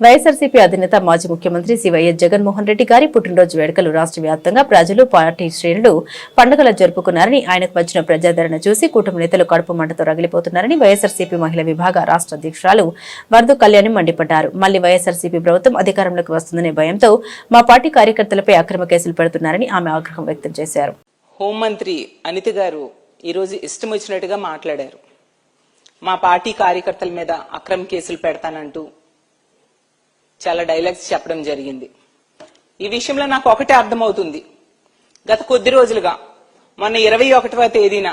వైఎస్ఆర్సీపీ అధినేత మాజీ ముఖ్యమంత్రి సి వైఎస్ జగన్మోహన్ రెడ్డి గారి పుట్టినరోజు వేడుకలు రాష్ట్ర వ్యాప్తంగా ప్రజలు పార్టీ శ్రేణులు పండుగలు జరుపుకున్నారని ఆయనకు వచ్చిన ప్రజాదరణ చూసి కూటమి నేతలు కడుపు మంటతో రగిలిపోతున్నారని వైఎస్ఆర్సీపీ మహిళా విభాగ రాష్ట్ర అధ్యక్షురాలు వరదు కళ్యాణి మండిపడ్డారు. మళ్ళీ వైఎస్ఆర్సీపీ ప్రభుత్వం అధికారంలోకి వస్తుందనే భయంతో మా పార్టీ కార్యకర్తలపై అక్రమ కేసులు పెడుతున్నారని ఆమె ఆగ్రహం వ్యక్తం చేశారు. హోంమంత్రి అనిత గారు ఈరోజు ఇష్టం వచ్చినట్టుగా మాట్లాడారు. మా పార్టీ కార్యకర్తల మీద అక్రమ కేసులు పెడతానంటూ చాలా డైలాగ్స్ చెప్పడం జరిగింది. ఈ విషయంలో నాకు ఒకటే అర్థమవుతుంది. గత కొద్ది రోజులుగా మొన్న ఇరవై ఒకటవ తేదీన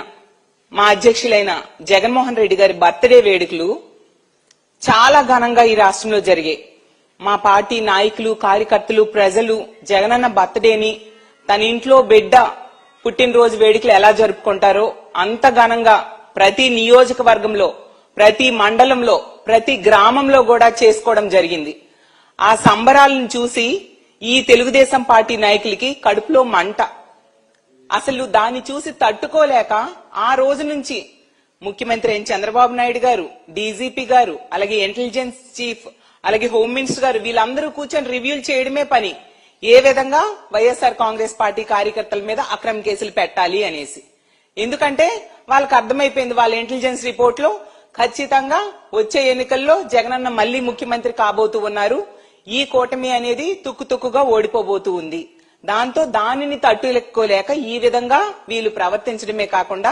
మా అధ్యక్షులైన జగన్మోహన్ రెడ్డి గారి బర్త్డే వేడుకలు చాలా ఘనంగా ఈ రాష్ట్రంలో జరిగాయి. మా పార్టీ నాయకులు కార్యకర్తలు ప్రజలు జగనన్న బర్త్డేని తన ఇంట్లో బిడ్డ పుట్టినరోజు వేడుకలు ఎలా జరుపుకుంటారో అంత ఘనంగా ప్రతి నియోజకవర్గంలో ప్రతి మండలంలో ప్రతి గ్రామంలో కూడా చేసుకోవడం జరిగింది. ఆ సంబరాలను చూసి ఈ తెలుగుదేశం పార్టీ నాయకులకి కడుపులో మంట. అసలు దాన్ని చూసి తట్టుకోలేక ఆ రోజు నుంచి ముఖ్యమంత్రి అయిన చంద్రబాబు నాయుడు గారు డీజీపీ గారు అలాగే ఇంటెలిజెన్స్ చీఫ్ అలాగే హోమ్ మినిస్టర్ గారు వీళ్ళందరూ కూర్చొని రివ్యూలు చేయడమే పని. ఏ విధంగా వైఎస్ఆర్ కాంగ్రెస్ పార్టీ కార్యకర్తల మీద అక్రమ కేసులు పెట్టాలి అనేసి. ఎందుకంటే వాళ్ళకి అర్థమైపోయింది వాళ్ళ ఇంటెలిజెన్స్ రిపోర్ట్లో ఖచ్చితంగా వచ్చే ఎన్నికల్లో జగనన్న మళ్ళీ ముఖ్యమంత్రి కాబోతూ ఉన్నారు. ఈ కూటమి అనేది తుక్కు తుక్కుగా ఓడిపోబోతూ ఉంది. దాంతో దానిని తట్టులెక్కోలేక ఈ విధంగా వీళ్ళు ప్రవర్తించడమే కాకుండా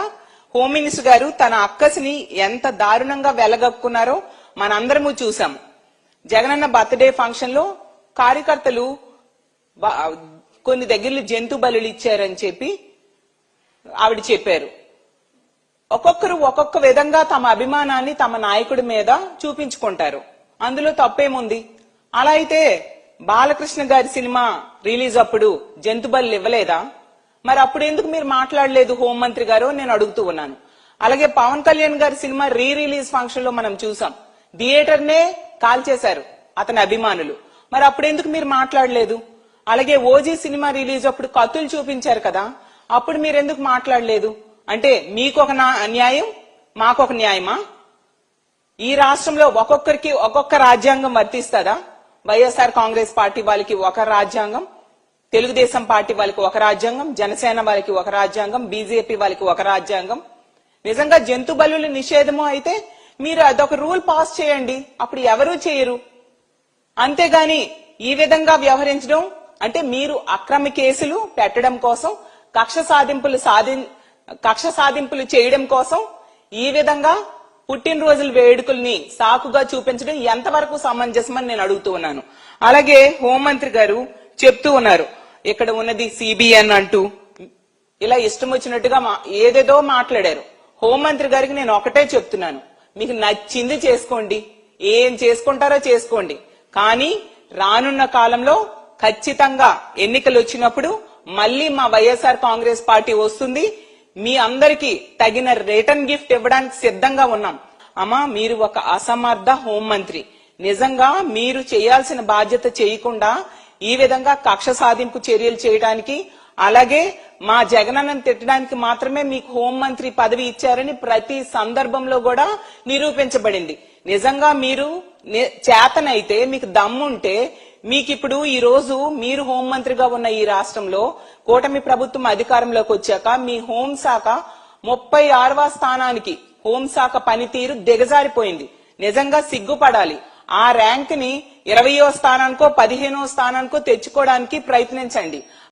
హోమ్ మినిస్టర్ గారు తన అక్కసిని ఎంత దారుణంగా వెలగక్కున్నారో మనందరము చూసాం జగనన్న బర్త్డే ఫంక్షన్లో కార్యకర్తలు కొన్ని దగ్గరలో జంతు బలులు ఇచ్చారని చెప్పి ఆవిడ చెప్పారు. ఒక్కొక్కరు ఒక్కొక్క విధంగా తమ అభిమానాన్ని తమ నాయకుడి మీద చూపించుకుంటారు. అందులో తప్పేముంది? అలా అయితే బాలకృష్ణ గారి సినిమా రిలీజ్ అప్పుడు జంతుబల్లు ఇవ్వలేదా? మరి అప్పుడు ఎందుకు మీరు మాట్లాడలేదు హోంమంత్రి గారు నేను అడుగుతూ ఉన్నాను. అలాగే పవన్ కళ్యాణ్ గారి సినిమా రీ రిలీజ్ ఫంక్షన్లో మనం చూసాం. థియేటర్ నే కాల్ చేశారు అతని అభిమానులు. మరి అప్పుడు ఎందుకు మీరు మాట్లాడలేదు? అలాగే ఓజీ సినిమా రిలీజ్ అప్పుడు కత్తులు చూపించారు కదా అప్పుడు మీరు ఎందుకు మాట్లాడలేదు? అంటే మీకు ఒక నా- న్యాయం మాకొక న్యాయమా? ఈ రాష్ట్రంలో ఒక్కొక్కరికి ఒక్కొక్క రాజ్యాంగం వర్తిస్తుందా? వైఎస్ఆర్ కాంగ్రెస్ పార్టీ వాళ్ళకి ఒక రాజ్యాంగం తెలుగుదేశం పార్టీ వాళ్ళకి ఒక రాజ్యాంగం జనసేన వాళ్ళకి ఒక రాజ్యాంగం బీజేపీ వాళ్ళకి ఒక రాజ్యాంగం. నిజంగా జంతు బలుల నిషేధము అయితే మీరు అదొక రూల్ పాస్ చేయండి. అప్పుడు ఎవరూ చేయరు. అంతేగాని ఈ విధంగా వ్యవహరించడం అంటే మీరు అక్రమ కేసులు పెట్టడం కోసం కక్ష సాధింపులు సాధి కక్ష సాధింపులు చేయడం కోసం ఈ విధంగా పుట్టినరోజుల వేడుకల్ని సాకుగా చూపించడం ఎంతవరకు సమంజసమని నేను అడుగుతూ ఉన్నాను. అలాగే హోంమంత్రి గారు చెప్తూ ఉన్నారు. ఇక్కడ ఉన్నది సిబిఎన్ అంటూ. ఇలా ఇష్టం వచ్చినట్టుగా మా- ఏదేదో మాట్లాడారు. హోంమంత్రి గారికి నేను ఒకటే చెప్తున్నాను. మీకు నచ్చింది చేసుకోండి. ఏం చేసుకుంటారో చేసుకోండి. కానీ రానున్న కాలంలో ఖచ్చితంగా ఎన్నికలు వచ్చినప్పుడు మళ్ళీ మా వైఎస్ఆర్ కాంగ్రెస్ పార్టీ వస్తుంది. మీ అందరికి తగిన రిటర్న్ గిఫ్ట్ ఇవ్వడానికి సిద్ధంగా ఉన్నాం. అమ్మా మీరు ఒక అసమర్థ హోంమంత్రి నిజంగా మీరు చేయాల్సిన బాధ్యత చేయకుండా ఈ విధంగా కక్ష సాధింపు చర్యలు చేయడానికి అలాగే మా జగనన్నను తిట్టడానికి మాత్రమే మీకు హోంమంత్రి పదవి ఇచ్చారని ప్రతి సందర్భంలో కూడా నిరూపించబడింది. నిజంగా మీరు చేతనైతే మీకు దమ్ముంటే మీకు ఇప్పుడు ఈ రోజు మీరు హోంమంత్రిగా ఉన్న ఈ రాష్ట్రంలో కూటమి ప్రభుత్వం అధికారంలోకి వచ్చాక మీ హోంశాఖ ముప్పై ఆరవ స్థానానికి హోంశాఖ పనితీరు దిగజారిపోయింది. నిజంగా సిగ్గుపడాలి. ఆ ర్యాంక్ని ఇరవయో స్థానానికో పదిహేనో స్థానానికో తెచ్చుకోవడానికి ప్రయత్నించండి.